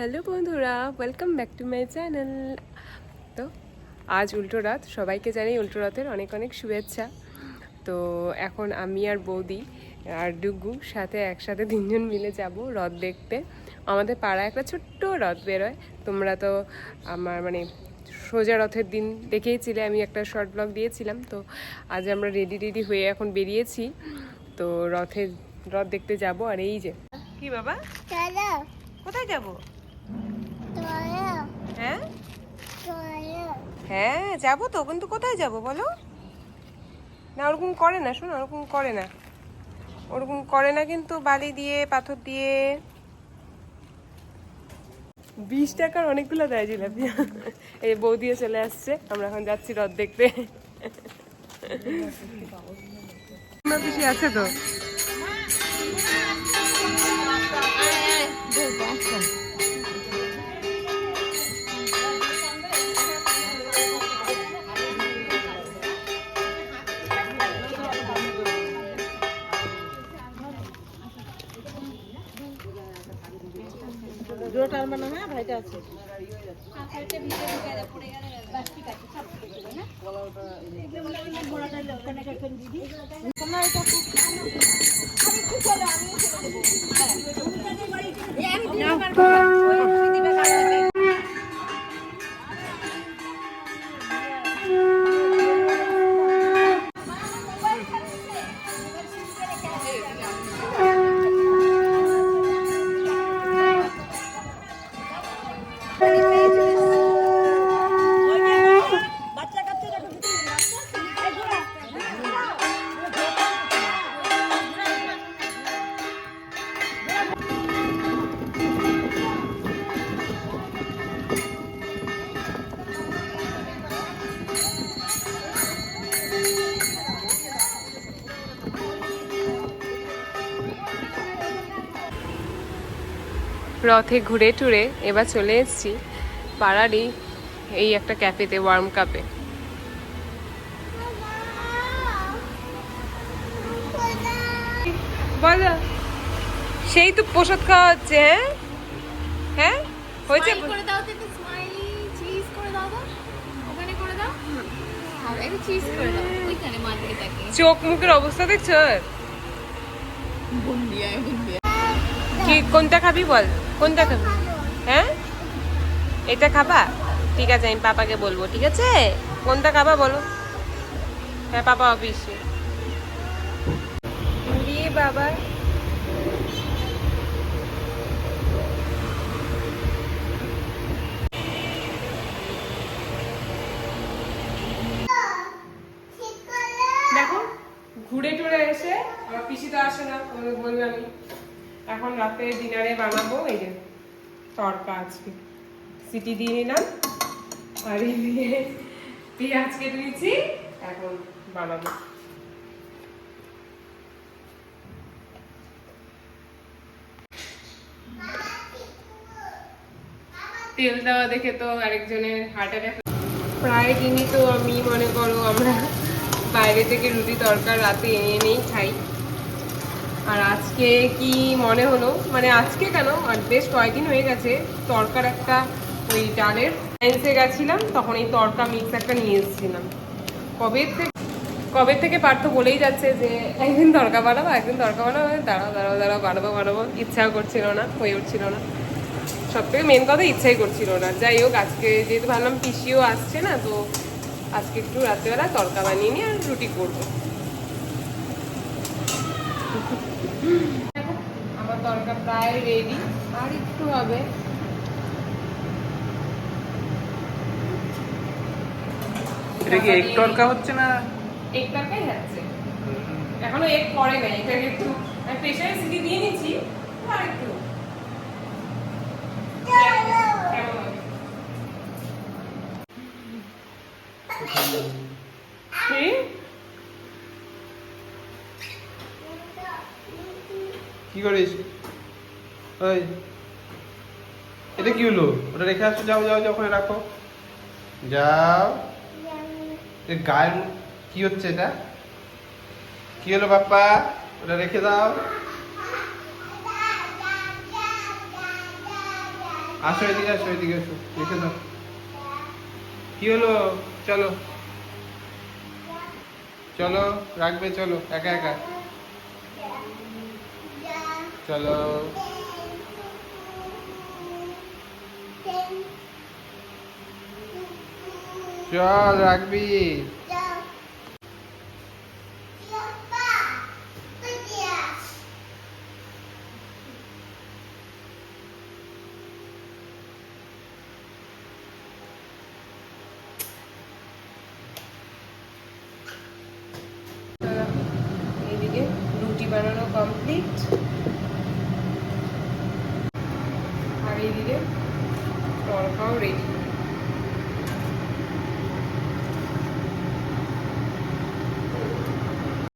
Hello বন্ধুরা welcome back to my channel তো আজ উল্টো রাত সবাইকে জানাই উল্টো রাতের অনেক অনেক শুভেচ্ছা। তো এখন আমি আর বৌদি আর ডুগু সাথে একসাথে তিনজন মিলে যাব রথ দেখতে। আমাদের পাড়ায় একটা ছোট্ট রথ বেরোয়। তোমরা তো আমার মানে সোজা রথের দিন দেখেইছিলে আমি একটা শর্ট ব্লগ দিয়েছিলাম। তো আজ আমরা রেডি রেডি হয়ে এখন বেরিয়েছি। তো রথের রথ দেখতে যাব। আর এই যে কি বাবা? কোথায় যাব? হ্যাঁ? হ্যাঁ যাব তো কিন্তু কোথায় যাব বলো? না ওরকম করে না শোনো ওরকম করে না। ওরকম করে না কিন্তু বালি দিয়ে পাথর দিয়ে। বিশ টাকার অনেকগুলো দেয় জিলাপি। এই বৌদিও চলে আসছে আমরা এখন যাচ্ছি রথ দেখতে। পিসি আছে তো? ভিডিওটার মানে হ্যাঁ ভাইটা আছে। আমি রথে ঘুরে টুরে এবার চলে এসেছি পাড়ারই এই একটা ক্যাফেতে ওয়ার্ম কাপে বলো সেই তো প্রসাদ খাওয়া হচ্ছে হ্যাঁ? হ্যাঁ? হয়েছে করে দাও তো স্মাইলি চিজ করে দাও তো। ওখানে করে দাও। আর একটু চিজ করে দাও ওইখানে মাঝে চোখ মুখের অবস্থা দেখছ? কি কোনটা খাবি বল? কোনটা খাবি হ্যাঁ? এটা খাবা? ঠিক আছে, আমি পাপাকে বলব, ঠিক আছে? কোনটা খাবা বলো? হ্যাঁ পাপা অফিসে বাবা। ঘুরে টুরে এসে আমার পিসি তো আসে না বললাম আমি। এখন রাতে ডিনারে বানাবো, এই যে তরকা আজকে। সিটি দিয়ে নিলাম, আর এদিকে পেঁয়াজ কেটে নিচ্ছি এখন বানাবো। তেল দেওয়া দেখে তো আরেকজনের হার্ট অ্যাটাক প্রায় দিনই তো আমি, মনে করো, আমরা বাইরে থেকে রুটি তরকার রাতে এনে এনেই খাই। আর আজকে কি মনে হলো? মানে আজকে কেন? আর বেশ কয়েকদিন হয়ে গেছে, তরকার একটা ওই ডালের সায়েন্সে গেছিলাম, তখন এই তরকা মিক্স একটা নিয়ে এসেছিলাম। কবে থেকে কবে থেকে পার্থ বলেই যাচ্ছে যে একদিন তরকা বানাবো, একদিন তরকা বানাবো, দাঁড়াও দাঁড়াও দাঁড়াও, বানাবো বানাবো, ইচ্ছাও করছিল না, হয়ে উঠছিল না। সব থেকে মেন কথা ইচ্ছাই করছিল না। যাই হোক, আজকে যেহেতু ভাবলাম পিসিও আসছে না, তো আজকে একটু রাত্রেবেলা তরকা বানিয়ে নিয়ে আর রুটি করব দেখো, আমার তরকা প্রায় রেডি আর একটু হবে। এটা কি এক তরকা হচ্ছে না? এক তরকাই যাচ্ছে এখনও এক পরে নাই এটাকে একটু প্রেশারে সিটি দিয়ে নিচ্ছি আর একটু। কেমন? হবে? কি করিস? ওই, এটা কি হলো? ওটা রেখে আসো, যাও যাও যাও, ওখানে রাখো। যাও। এ গায়ের কি হচ্ছে এটা? কি হলো বাপ্পা? ওটা রেখে দাও। আসো এদিকে আসো এদিকে, আসো, রেখে দাও। কি হলো? চলো। চলো, রাখবে, চলো, একা একা। চলো চল রাখবি এইদিকে রুটি বানানো কমপ্লিট আর এইদিকে তরকাও রেডি